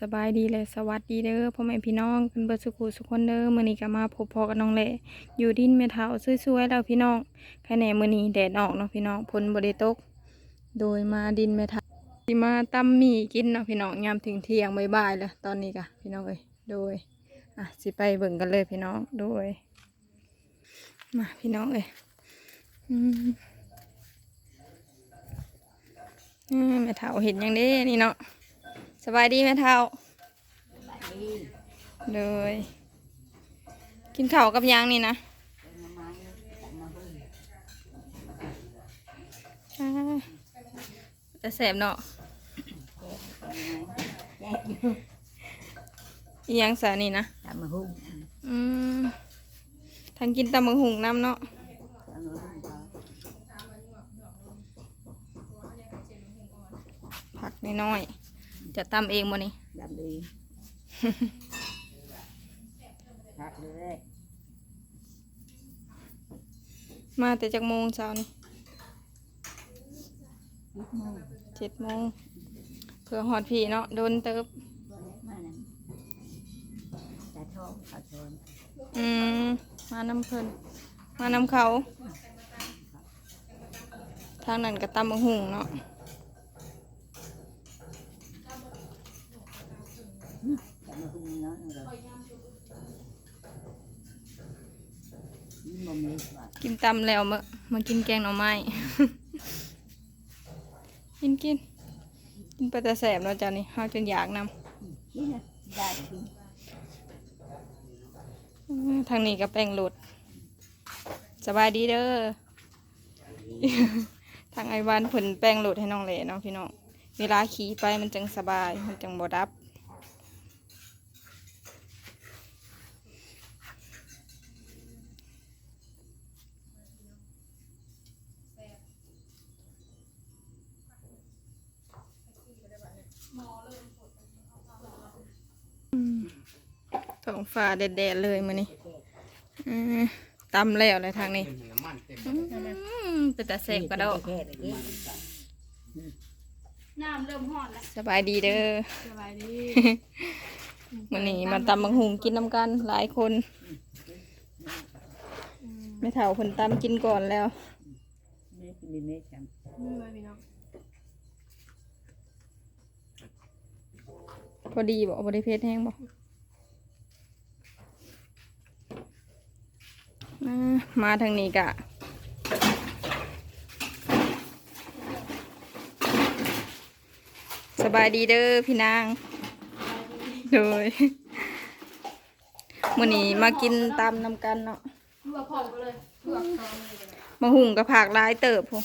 สบายดีเลยสวัสดีเด้อพ่อแม่พี่น้องกันเบิดสุขุสุขคนเด้อมื้อนี้ก็มาพบพอกับน้องแหล่อยู่ดินแม่เฒ่าสวยๆแล้วพี่น้องแค่แหนมื้อนี้แดดออกเนาะพี่น้องฝนบ่ได้ตก โดยมาดินแม่เฒ่าสิมาตำหมี่กินเนาะพี่น้องยามถึงเที่ยงบ่ายๆแล้วตอนนี้ก็พี่น้องเอ้ยโดยอะสิไปเบิ่งกันเลยพี่น้องโดยมาพี่น้องเอ้ยอืมอืมแม่เฒ่าเห็นยังเด้นี่เนาะ สบายดีแม่เฒ่าเลยกินข้าวกับยางนี่นะอ่าแต่แสบเนาะอีหยังสานี่นะตำมะฮุ่งอืมทางกินตำมังหุงน้ำเนาะตำมะฮุ่งก็ผักน้อยๆ จะตำเองบ่นี่ดำดีพักเลยมาแต่จากโมงเช้านี่นิดนึงเจ็ดโมงเพื่อหอดพี่เนาะโดนเติบมานั่นจะท้องขาชนอืมมาน้ำเพิ่นมานำเขา ทางนั้นก็ตำมังหุงเนาะ ตำมะฮุ่งเนาะนั่นเลย นี่มันมีว่ากินตำแล้วมามากินแกงหน่อไม้ กินกินกินไปแต่แสบเนาะจ้านี่ห้าจนอยากนนี่นะได้กินำทางนี้ก็แป้งหลุดสบายดีเด้อ ทางไอวันผลแป้งหลุดให้น้องเหลเนาะพี่น้องเวลาขี่ไปมันจังสบายมันจังบ่ดับ ท้องฟ้าแดดๆเลยมื้อนี้อืมตำแล้วเลยทางนี้อืมเป็นตาแสบกระโดดแค่ไปกินน้ำเริ่มห้อนแล้วสบายดีเด้อสบายดีมื้อนี้มาตำบังหุงกินน้ำกันหลายคนไม่เท่าเพิ่นตำกินก่อนแล้วไม่กินดีไม่จนี่เลยพี่น้องพอดีบอกบริเพศแห้งบอก มามาทางนี้กะสบายดีเด้อพี่นาง โดยมื่อนี้มากินตามนำกันเนาะลวกพร้อมกันเลยลวกพร้อมเลยมาหุงกับผักหลายเติบพง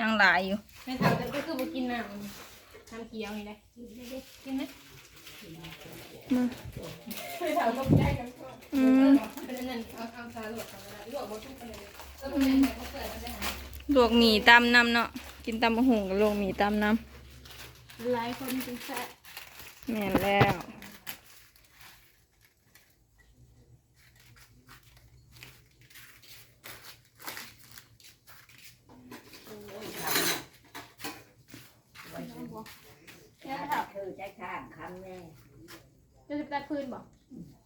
ยังหลายอยู่ไม่ทำกันก็คือมากินน้ำน้ำเกี๊ยวนี่แหละกินไหมมาไม่ทำก็ไม่ได้กันก็อืมเป็นอันนั้นเอาเอาซาลวกกันเลยลวกบดทุกกันเลยก็เป็น อันไหนก็เกิดมันจะหาลวกหมี่ตำน้ำเนาะ กินตำมะหุงกับลวกหมี่ตำน้หลายคนเป็นแซ่ำแม่นแล้วแค่ำค่ะคือใจข้างคำแน่จะจะตัดพื้นบ่เอา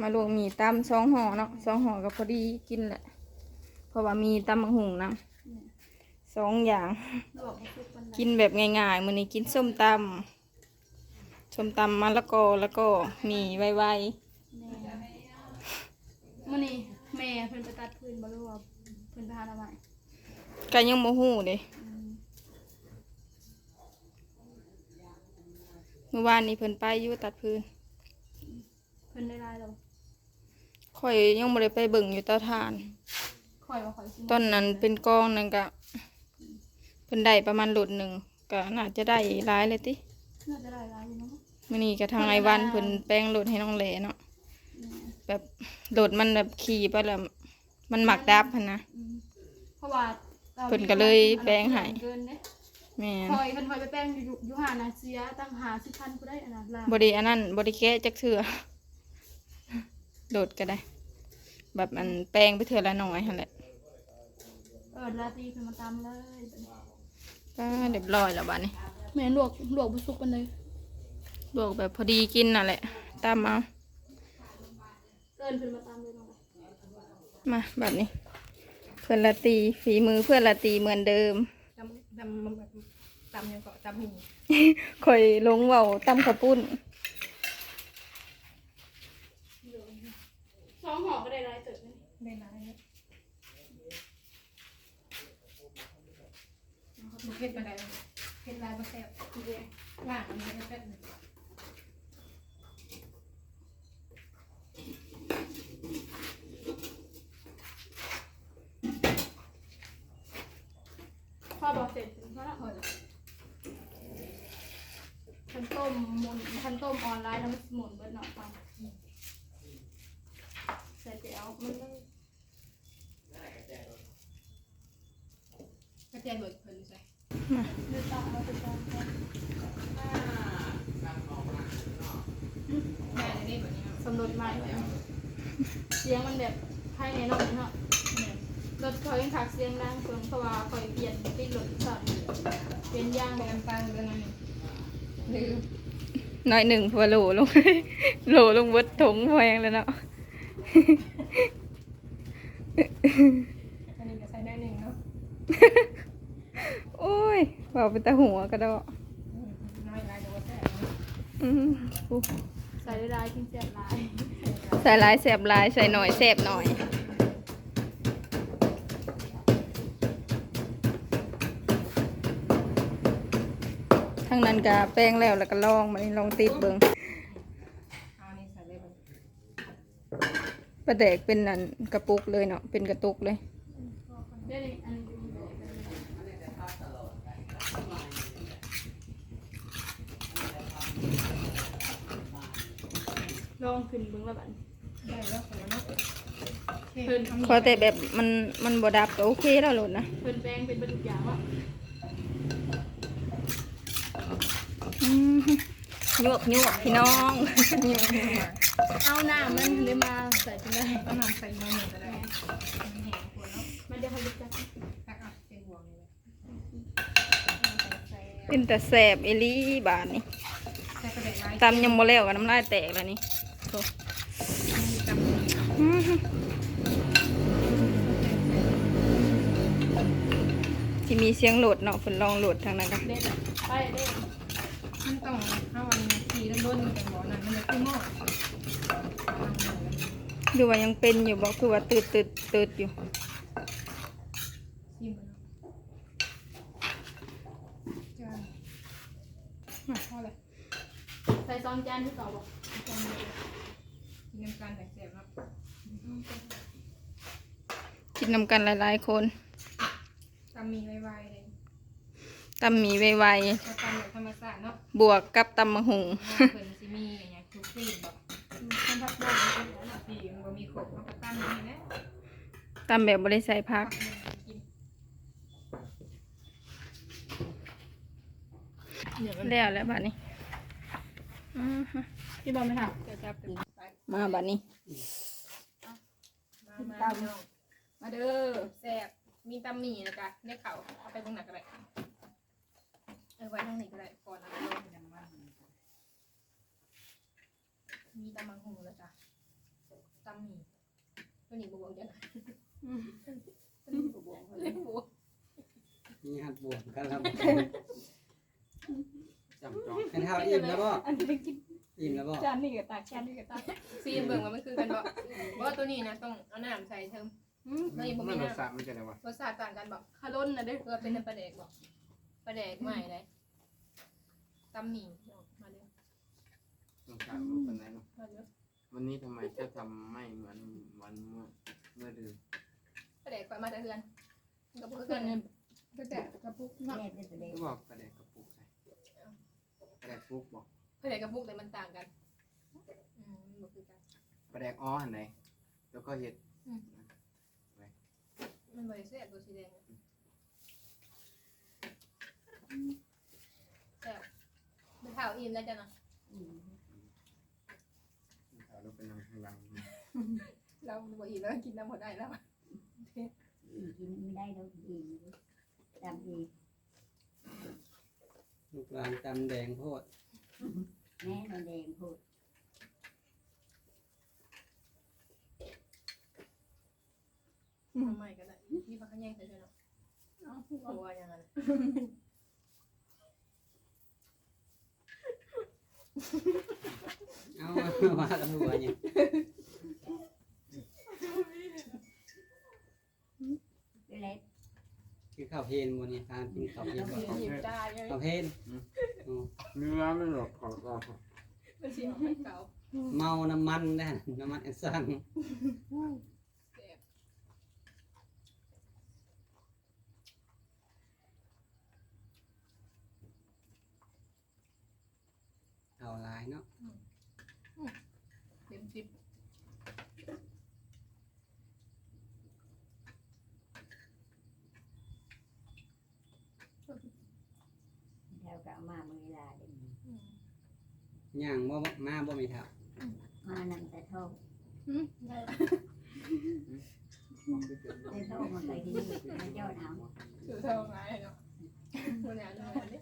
มาลวกหมี่ตำสองห่อเนาะสองห่อก็พอดีกินแหละ เพราะว่ามีตำมะหุงนะสองอย่างลวกให้ทุกคนกินแบบง่ายๆมื้อนี้กินส้มตำส้มตำมะละกอแล้วก็หมี่ไวแม่มื่อนี้แม่เพิ่นไปตัดพื้นบ่รู้ว่าเพิ่นไปหาทำไมๆก็ยังโมหูเด้เมื่อวานนี้เพิ่นไปอยู่ตัดพื้น เพิ่นได้รายแล้วข่อยยังบ่ได้ไปเบิ่งอยู่เตาถ่านคอยว่าคอยสิต้นนั้นเป็นกองนั่นก็เพิ่นได้ประมาณหลุดหนึ่งก็น่าจะได้หลายเลยติน่าจะได้รายอยู่เนาะมื้อนี้ก็ทางไอวันเพิ่นแป้งหลุดให้น้องเหลเนาะแบบหลุดมันแบบขี่ไปแล้วมันหมักดับหั่นนะอืมเพราะว่าราเพิ่นก็เลยแปลงให้เกินเด้แม่นคอยเพิ่นคอยไปแป้งอยู่อยู่อยู่หานาเซียตั้งหาสิพันกูได้อันนั้นล่ะบริอันนั้นบริแก้จักเถื่อ โดดก็ได้ แบบมันแปลงไปเถื่อละหน่อยหั่นแหละเออลาตรีเพิ่นมาตามเลยก็เรียบร้อยแล้วบ้านี้เแม่ลวกลวกบุสุกปันเลยลวกแบบพอดีกินน่ะแหละตามเอาเกินขึ้นมาตามเลยน้องมาแบบนี้ เพื่อนละตีฝีมือเพื่อนละตีเหมือนเดิมจำจำมันแบบจำยังเกาะจำหินคอยลงเว้าตำข้าวปุ้น สองห่อก็ได้ไรเติบได้ไรเผ็ดไปไหนเผ็ดลายมาแซ่บล่างอันนี้แซ่บเลยพอบอกเสร็จเพราะละคนทันต้มหมุนทันต้มออนไลน์แล้วมันหมุนเบิดหน่อยฟังใส่ไป เอามันต้องกระเทียมบดเพิ่นใส่มาเดือดตามมาเป็นตามกันแม่ในนี่แบบนี้สำรวจใหม่เสียงมันแบบภายในนอกเนาะรถเขายังขักเสียงดังเพิ่งเพราะว่าคอยเปลี่ยนติดรถสอนเปลี่ยนยางแบบตังเรื่องนั้นลืมน้อยหนึ่งพราะว่าโหลลง โหลลงเบิดถงแพงแล้วเนาะ อันนี้ก็ใช้ได้หนึ่งเนาะโอ้ยเบาเป็นตาหัวกระดอกน้อยลายดูว่าแซ่อืมอู้ใส่ได้ลายทิ้งเสียบลายใส่หลายแสบหลายใส่หน่อยแสบหน่อย ทั้งนั้นกะแป้งแล้วแล้วก็ลองมานี่ลองติดเบิง เอานี่ใส่ได้บ่ ประแดกเป็นนั่นกระปุกเลยเนาะเป็นกระตุกเลยได้เลยอันนี้ลองขึ้นเบิ่งแล้วบัดได้แล้วขอเนาะเพิ่นขอแต่แบบมันมันบดับก็โอเคแล้วโหลดนะเพิ่นแปลงเป็นบรรทุกอย่างว่าอืม ยวกยวกพี่น้องเอาน้ำมันเลยมาใส่จังได้เอาน้ำใส่มาหนึ่งก็ได้มันแห้งควรเนาะมันจะทำจักตักอะเป็นห่วงนี่แหละใส่เป็นแต่แสบเอหลี่บาทนี่ใส่กระเด็นไม้ตำยังบ่แล้วกับน้ำลายแตกแล้วนี่โถ่อืมที่มีเสียงโหลดเนาะฝนลองโหลดทางนั้นกันเด็ดไปเด็ด มันต้องเอาอันนี้ขี่ด้านบนมันจะบ่อนั่นมันจะขึ้นหม้อดูว่ายังเป็นอยู่บ่คือว่าตืดตืดตืดอยู่ชิมกันจานมาพอเลยใส่ซองจานที่ต่อบอกจานเดียวกินน้ำกันแต่เสียบเนาะกินนำกันหลายๆคนตำมีไวๆเลย ตำหมีไวแล้วตำแบบธรรมชาติเนาะๆบวกกับตำมะหุง เพิ่นสิมีอย่างเงี้ยทุกสิ่งแบบมันพักบ้านมันเป็นแบบที่มันบ่มีครบมันก็ตำนี่แหละตำแบบบริใส่พัก กินแล้วแล้วบัดนี้อือฮึพี่บอลไม่ทำจะจับเป็นไปมาบัดนี้ มามามาเด้อแซ่บมีตำหมี่นะจ๊ะในเขาเอาไปตรงไหนก็ได้เอา ไว้ทางนี้ก็ได้ก่อนนะมีตำมังหูแล้วจ้ะตำหมี่ตัวนี้บวกยังตัวนี้บวกเลยบวกมีหัดบวกกันแล้วจำจองเป็นเท่าอิ่มแล้วบ่อันนี้ไปกินอิ่มแล้วบ่จานนี่กับตาจานนี่กับตาซีมเบิ่งว่ามันคือกันบ่เพราะว่าตัวนี้นะต้องเอาน้ำใส่เทิมตัวนี้บ่มัมีนรสน้ำชาติมันจะไงวะรสชาติต่างกันบอกคาร่นนะเด้อเพื่อเป็นปลาแดกบอกปลาแดกใหม่เลย ตำหมี่มาเด้อรสชาติมันเป็นไงเนาะมาเด้อวันนี้ทำไมเจะทำไม่เหมือนวันเมื่อเมื่อเดือนปลาแดกก่อนมาแต่เฮือนกับเพื่อนเนี่ยปลาแดกกับปุกเนาะแม่เป็นตัวเล็กก็บอกกระแดกกระปุกใส่กระแดกฟุกบอกปลาแดกกับปุกแต่มันต่างกันอืมมันบ่คือกัน กระแดกอ้อหันไหนแล้วก็เห็ดมันบริสุทธิ์ตัวสีแดงแซ่บมัน ข่าวอิ่มแล้วจ้ะเนาะเอาแล้วเป็นข้างหลังเราบ่อิ่มแล้วกินน้ำหมดได้แล้วกินไม่ได้เรากินตามเองลูกหลานตำแดงโพดแม่นอนแดงพูดทำไมก็ได้มีผักขะแยงใส่ด้วยเนาะเอาหัวอย่างนั้น เอามาตำรวจเนี่ยพี่เล็กคือข้าวเพลนบนเนี่ยทานกินข้าวเพลนบ่หยิบได้ยังข้าวเพลนอ๋อเนื้อไม่หลอกขอรอเป็นชิ้นของเก่าเมาน้ำมันได้น้ำมันแอสซันเอาห ลายเนาะเต็มสิบแล้วก็เอามามือลาเด็กย่างบ่มาบ่มีเท่ามานั่งแต่ท้องได้แต่ท้องมันไปที่นี่มันยอดเอาถือเท่าไงเนาะวันนี้วันนี้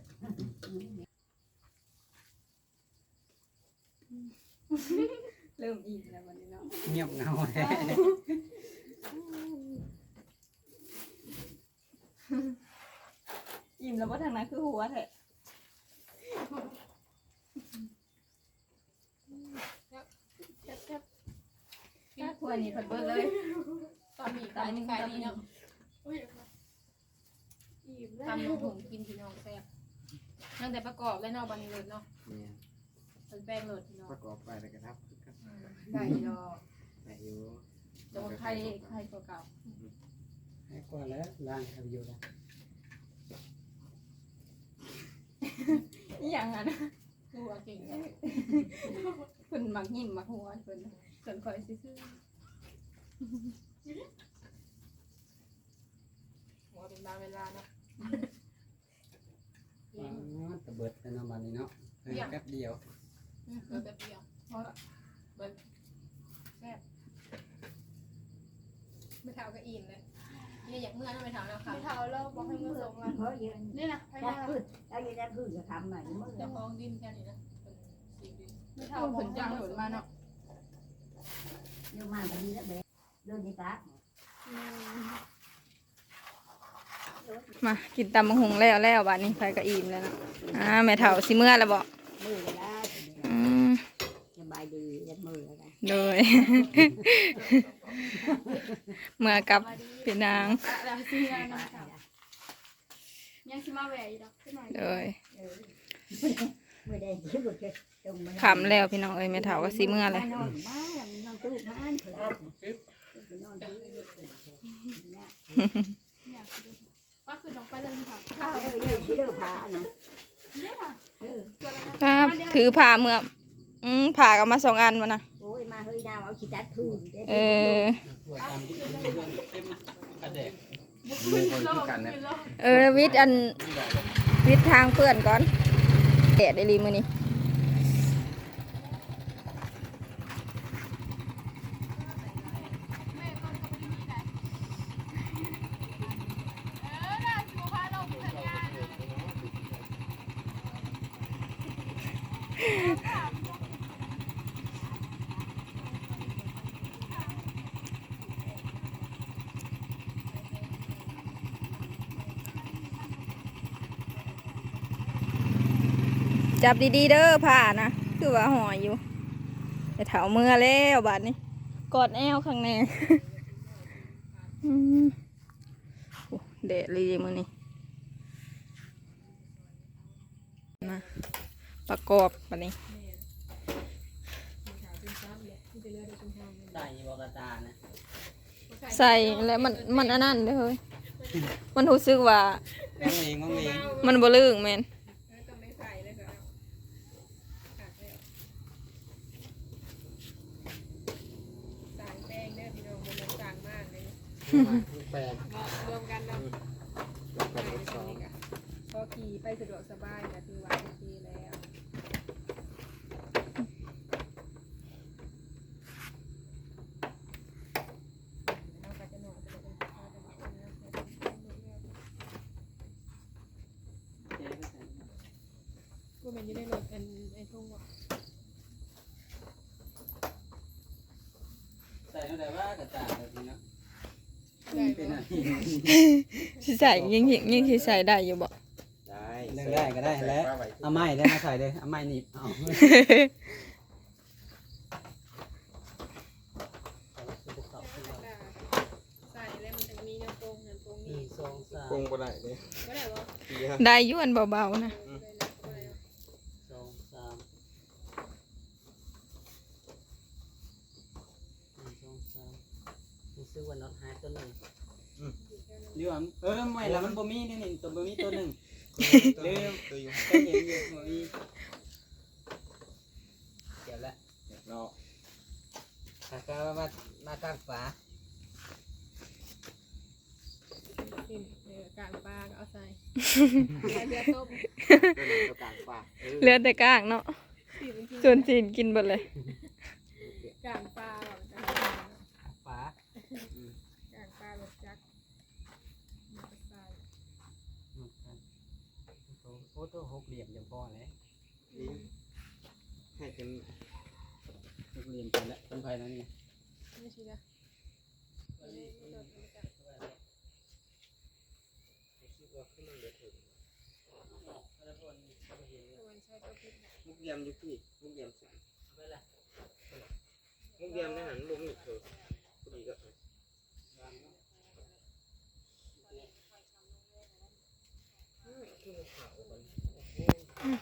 เริ่มอิ่มแล้ววันนี้ เนาะเงียบเหงาแท้อิ่มแล้วว่าทางนั้นคือหัวแท้แซ่บแซ่บพี่ควรนี่ผัดเบิร์เลยตอนนี้ตายนี่กายดีเนาะทำน้องผงกินพี่น้องแซ่บตั้งแต่ประกอบและนอกบันเลยเนาะเนี่ยเป็นแป้งโหลดพี่น้องประกอบไปแล้วก็ทับ ได้ดอก แต่อยู่แต่ว่าใครใครเก่าให้กว่าแล้วล้างครับอยู่แล้วอหย่างนั้นๆตัวเก่งเพิ่นมักยิ้มมักหัวเพิ่นส่วนคอยซื้อหัวเป็นบางเวลาเนาะอ๋อตะเบิดแต่น้ำมันนี่เนาะเพิ่งแป๊บเดียว เออแบบเดียวเพราะเบิร์แซ่บ ไม่เท่าก็อิ่มเลยนี่อยากเมื่อนะไม่เท่าแล้วค่ะไม่เท่าแล้วบอกให้มือส่งมาเพราะยืนนี่นะให้จัมาบพืชเราอยู่ได้พืชจะทำมาอยู่มือเจะคลองดินแค่นี้นะเป็นสีดินไม่เท่าเท่าผลจ้างผลมาเนาะอยู่มาพอดีแล้วเบ๊โดนนี่ปะมากินตำบักหุงแล้วแล้วบัดนี้ไฟก็อิ่มแล้วเนาะอ่าแม่เฒ่าสิเมื่อแล้วบ่มือก็ได้อืมสบายดีเล็ดมือแล้วกันโดย เมื่อกับพี่นาง แล้วซีงานนะคะยังชิมาแหวอีกดอกขึ้นหน่อยโดยมือได้ที่บุตรจงมาขำแล้วพี่น้องเอ้ยแม่เฒ่าก็สิเมื่อเลยนอนบ้านนอนตู้บ้านเผื่อนอนตู้ก็คือลงไปเลยค่ะข้าวเอออยู่ที่เดือผานะเนี่ยค่ะเออตัวอะไรนะครับถือผ้าเมื่อ อืมผ้าก็มาสองอันวะนะโอ้ยมาเฮ้ยดาวเอาขี้จัดพื้นเออตัวตามที่เต็มกระแดกมีคนที่กันนะเออวิทย์อันวิทย์ทางเพื่อนก่อนแดดได้รีมือนี้ จับดีๆเด้อผ้านะคือว่าห่ออยู่แต่เถาเมื่อแล้วบาดนี้กอดแอวข้างในอืมโอ้เดดเลยมือนี้มาประกอบบัดนี้ใส่บกตานะใส่แล้วมันมันอันนั้นเด้อเฮ้ยมันรู้สึกว่ามองเองมองเองมันบ่ลึงแม่น ต้องไม่ใส่เลยก็ขาดแล้วสั่งแป้งเด้อพี่น้องมันสั่งมากเลย แปดรวมกันเนาะแล้วก็ทดสอบพอขี่ไปสะดวกสบายนะถือว่าโอเคแล้วก็จะหนอนจะเป็นข้าวจะเป็นข้าวเจ๊ก็ใส่มันจะได้รถเป็นไอ้ทุ่งบ่ใส่เท่าไหร่ว่ากระจายแบบนี้เนาะ สิใส่ยังยังยังสิใส่ได้อยู่บ่ ได้เลือกได้ก็ได้แล้วเอาไม้ได้มาใส่เลยเอาไม้หนีบเอาใส่แล้วมันจะมีแนวตรงแนวตรงหนี้นึ่งสองสามปรุงบ่ได้เลยก็ได้บ่เดี๋ยวได้อยุ่อันเบาๆนะสองสามหนึ่งสองสามรู้สึกว่าน็อตหายตัวหนึ่ง เรื่องเออไม่ละมันบ่มีนี่นี่ตัวบ่มีตัวหนึ่งเริ่มตัวอยู่ก็เห็นอยู่บ่มีเดี๋ยวละเดี๋ยวเราถ้าก็มามาตั้งฝากินเออกลางปลาก็เอาใส่ใส่เรือต้มตัวหนึ่งตัวกลางปากเออ เหลือแต่กากเนาะสีมันกินส่วนจีนกินหมดเลย กลางปลาแบบกลาง ฝาก ลางปลาแบบจักมันก็ใส่ หมดกันโอ้ตัวหกเหลี่ยมยัง พอเลยลิ้นให้เป็นหกเหลี่ยมไปแล้วเป็นไฟนั้นไงไม่ใช่ละมุกเยี่ยมอยู่พี่มุกเยี่ยมสุดมุกเยี่ยมในหันบ่มีเถอะพอดีก็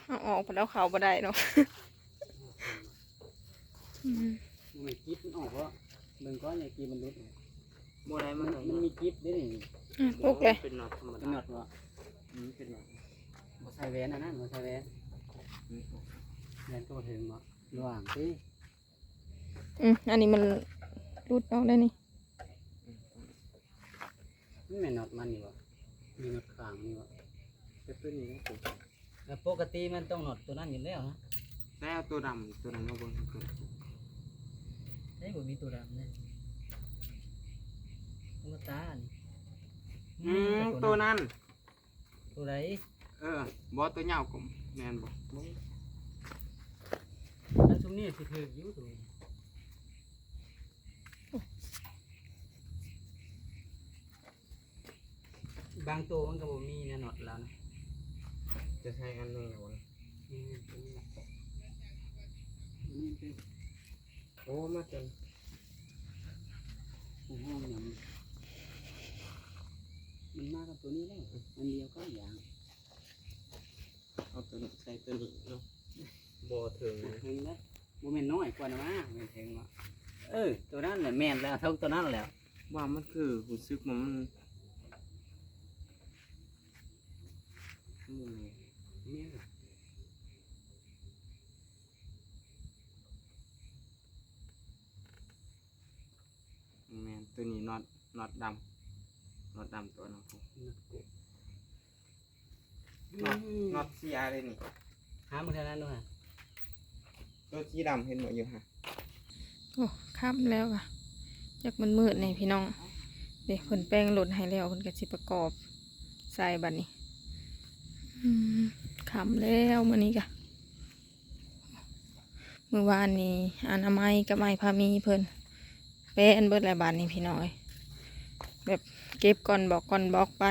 เอาออกไปแล้วเขาบ่ได้เนาะอืมมันกิ๊บมันออกเพราะเบิ่งก้อนใหญ่กิ๊บมันรุดบ่ได้มัมันนมันมีกิ๊บด้วยนี่อะปลุกเลยเป็นน็อตธรรมเป็นดาหนอดวะอืมเป็นน็อตบ่ใส่แหวนอันนั้นบ่ใส่แหวนอืมแหวนก็บ่ถึงบ่ระหว่างที่อืมอันนี้มันรูดออกได้นี่นี่แม่นหนอดมันนี่บ่มีหนอดข้างนี่บ่เป็นตัวนี้นะผม แล้วปกติมันต้องหนอดตัวนั้นอยู่แล้วนะแต่เอาตัวดำตัวนั้นมาเบิ่งเพิ่นได้บ่มีตัวดำเนี่ยตัวตานี่อืมตัวนั้น ตัวไหนเออบ่ตัวเหยาวกลมแม่นบ่บ่อันซุมนี้สิถืออยู่ตัวนี้บางตัวมันก็บ่มีแน่หนอดแล้วนะ จะใช้อันหนึงแล้วนะนี่ตัวนี้ล่ะนี่เป็นโอ้มาจนห้องหยังมันมากับตัวนี้แล้วอันเดียวก็อย่างเอาตัวนี้ใส่ตัวนี้เนาะบ่ถึงถึงนะโมเมนน้อยกว่านะมาโมเมนถึงวะเออ ตัวนั้นแหละแม่นแล้วเท่าตัวนั้นแหล้วว่ามันคือรู้สึกว่ามันอืมแม่นแม่นตัวนี้น็อตน็อตดำน็อตดำตัวนั้นผมน็อตน็อตสีอะไรนี่หามึงเท่านั้นด้วยตัวสีดำเห็นหมดอยู่ฮะโอ้ค่ำแล้วอะจากมันมืดๆนี่พี่น้องเด็กคนแป้งหล่นให้แล้วคนก็สิประกอบใส่บัดนี้ อืม ค่ำแล้วมื้อนี้กะเมื่อวานนี้อนามัยกับไม้พามีเพิ่นแป้นเบิดหลายบาทนี่พี่น้อย แบบเก็บก่อนบอกก่อนบอกไป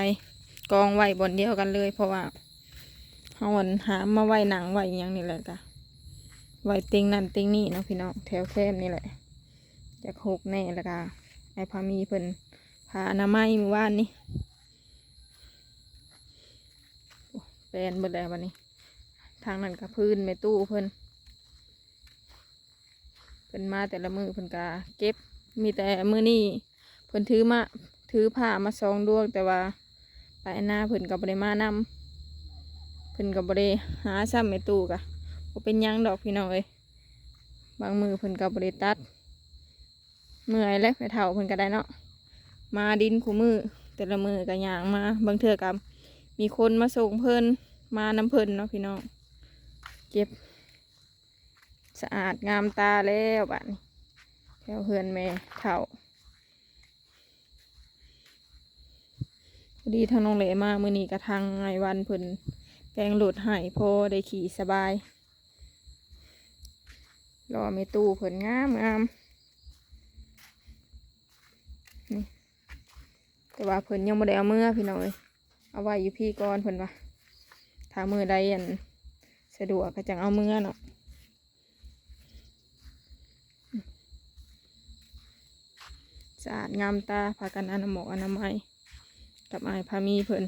กองไว้บนเดียวกันเลย เพราะว่าเฮาวนหามาไว้หนังไว้อิหยังนี่แหละกะไว้เติงนั่นเติงนี่เนาะพี่น้องแถวแคมนี่แหละจากหกแน่ล้วก็ไอ้พามีเพิ่นพาอนามัยเมื่อวานนี้โอ้ แปลนเบิดแล้ววันนี้ ทางนั้นกับพื้นไม่ตู้เพิ่นเพิ่นมาแต่ละมือเพิ่นกาเก็บ มีแต่มือนี่เพิ่นถือมาถือผ้ามาซองดวงแต่ว่าไปหน้าเพิ่นกับบริมานำเพิ่นกับบริหาซ้ำไม่ตู้กะบ่เป็นยังดอกพี่น้องเอ้ยบางมือเพิ่นกับบริตัดเมื่อยแล้วไปเท่าเพิ่นก็ได้เนาะมาดินคู่มือแต่ละมือก็ย่างมาบางเทื่อกับ มีคนมาส่งเพิ่นมาน้ำเพิ่นเนาะพี่น้อง เก็บ สะอาดงามตาแล้วบ้านแถวเฮือนแม่เท่าพอดีทางน้องเหลมามือนี้กระทางไงวันเพิ่นแปลงหลุดให้พอได้ขี่สบายรอไม่ตู้เพิ่นงามงามนี่แต่ว่าเพิ่นยังไม่ได้เอามือพี่น้อย เอาไว้อยู่พี่ก่อนเพิ่นว่าถ้ามือใดอันสะดวกก็จังเอามือเนาะสะอาดงามตาพากันอนาหมอกอนามัยกับอายพามีเพิ่น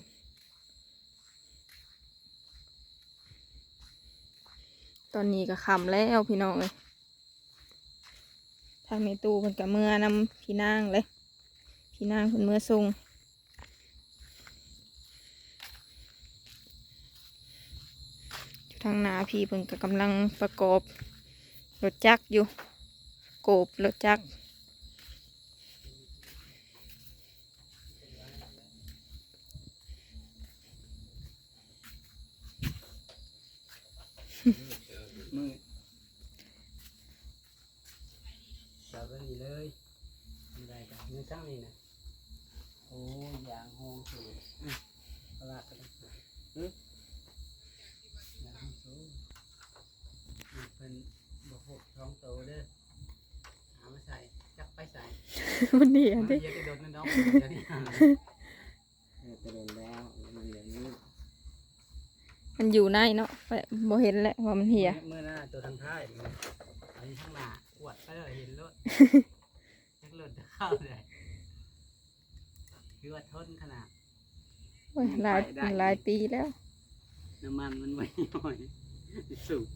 ตอนนี้ก็คำแล้วพี่น้องเอ้ยทางในตู้เพิ่นกับเมื่อนำพี่นางเลย พี่นางเพิ่นเมื่อส่งอยู่ ทางหนาพี่เพิ่นก็กำลังประกอบรถจักรอยู่โกบรถจักรมือจับไว้นี่เลยทำไรกันเนื้อช่างนี่นะโอ้ยยางห้องสูงอืมปลาดกันอืมยางห้องสูงนี่เป็นบวกห กท้องโตเด้อหามาใส่จักไปใส่มันเหียมันดิเยอะกระโดดนั่นน้องเดี๋ยวนี้หาเออจะโดนแล้วมันอย่างนี้มันอยู่ในเนาะไปบ่เห็นแหละว่ามันเหียเมื่อหน้าตัวทางท้ายมันอันนี้ข้างหน้าอวดไปเลยเห็นรถจักรถจะเข้าเลยคือว่าทนขนาดโอ้ยหลายหลายปีแล้วน้ำมันมันไม่ย่อยสูบ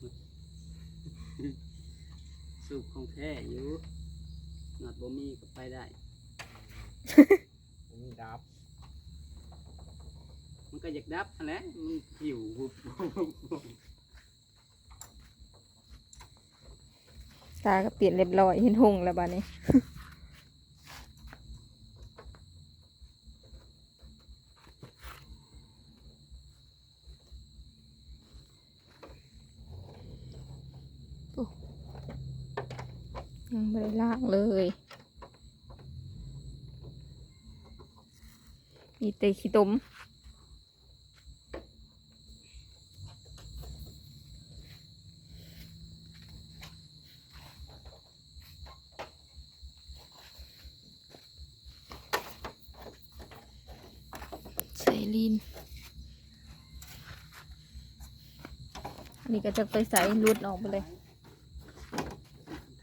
สูบของแท้อยู่หนอดบ่มีก็ไปได้มีดับมันก็อยากดับนั่นแหละมันหิวบุบบุบบุบตาก็เปลี่ยนเรียบร้อยเห็นหงแล้วบ้านี้ โอ้ ยังไม่ได้ล้างเลย มีแต่ขี้ตมใส่ลีนอันนี้ก็จะไปใส่รุดออกไปเลย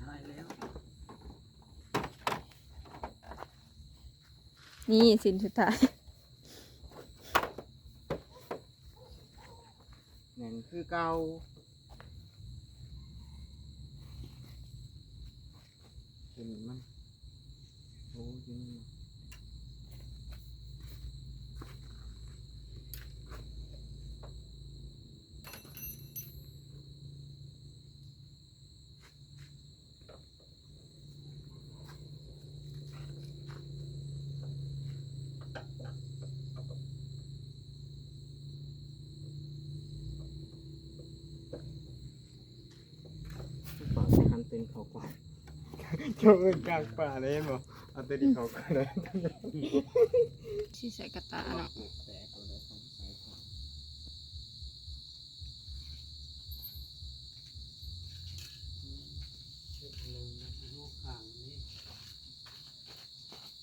ท้ายแล้ว นี่สินสุดท้ายนั่นคือเก่าเป็นมันโอ้ยมัน ป่าทำเป็ นเขากว่าเจ้าเอินกลางป่าเลยบ่เอาตัวนี้เขากว่าเลยที่ใส่กระตาเนาะ แตกเอาเลยของใส่ก่อน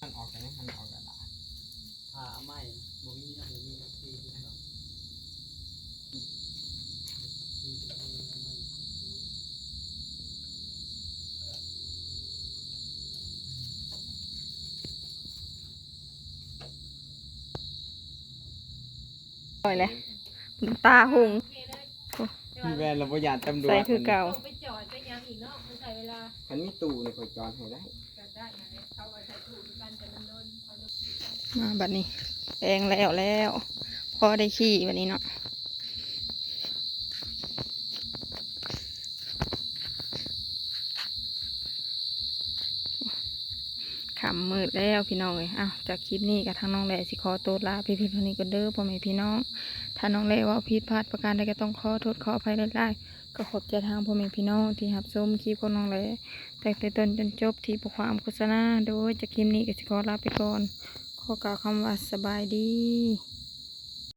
มันออกกันไหมมันออกกันละ ผ่าไหมบ่มีนะบ่มีนะที่ที่ต้องที่ที่ต้องเอาไหม ปล่ อยเลยตาหงพี่แวนเราประหยัดตำรวจใส่คือเก่าไปจอดไปยังอีกเนาะมันใช้เวลาคันมีตู้ในคอยจอนให้ได้ก็ได้นะเนี่ยเขาก็ใช้ถูกกันแต่มันโดนเขาโดนมาบัดนี้แปลงแล้วแล้ว พอได้ขี่วันนี้เนาะขำมืดแล้วพี่น้องเลยอ้าวจากคลิปนี้กับทางน้องแหล่สิขอตัวลาพี่พี่คนนี้ก็เด้อพ่อแม่พี่น้อง ถ้าน้องแหล่ว่าผิดพลาดประการใดก็ต้องขอโทษขออภัยหลายๆก็ขอบใจทางพ่อแม่พี่น้องที่รับชมคลิปของน้องแหล่แต่แต่ต้นจนจบที่บความโฆษณาโดยจากคลิปนี้ก็สิขอลาไปก่อน ขอกล่าวคำว่าสบายดี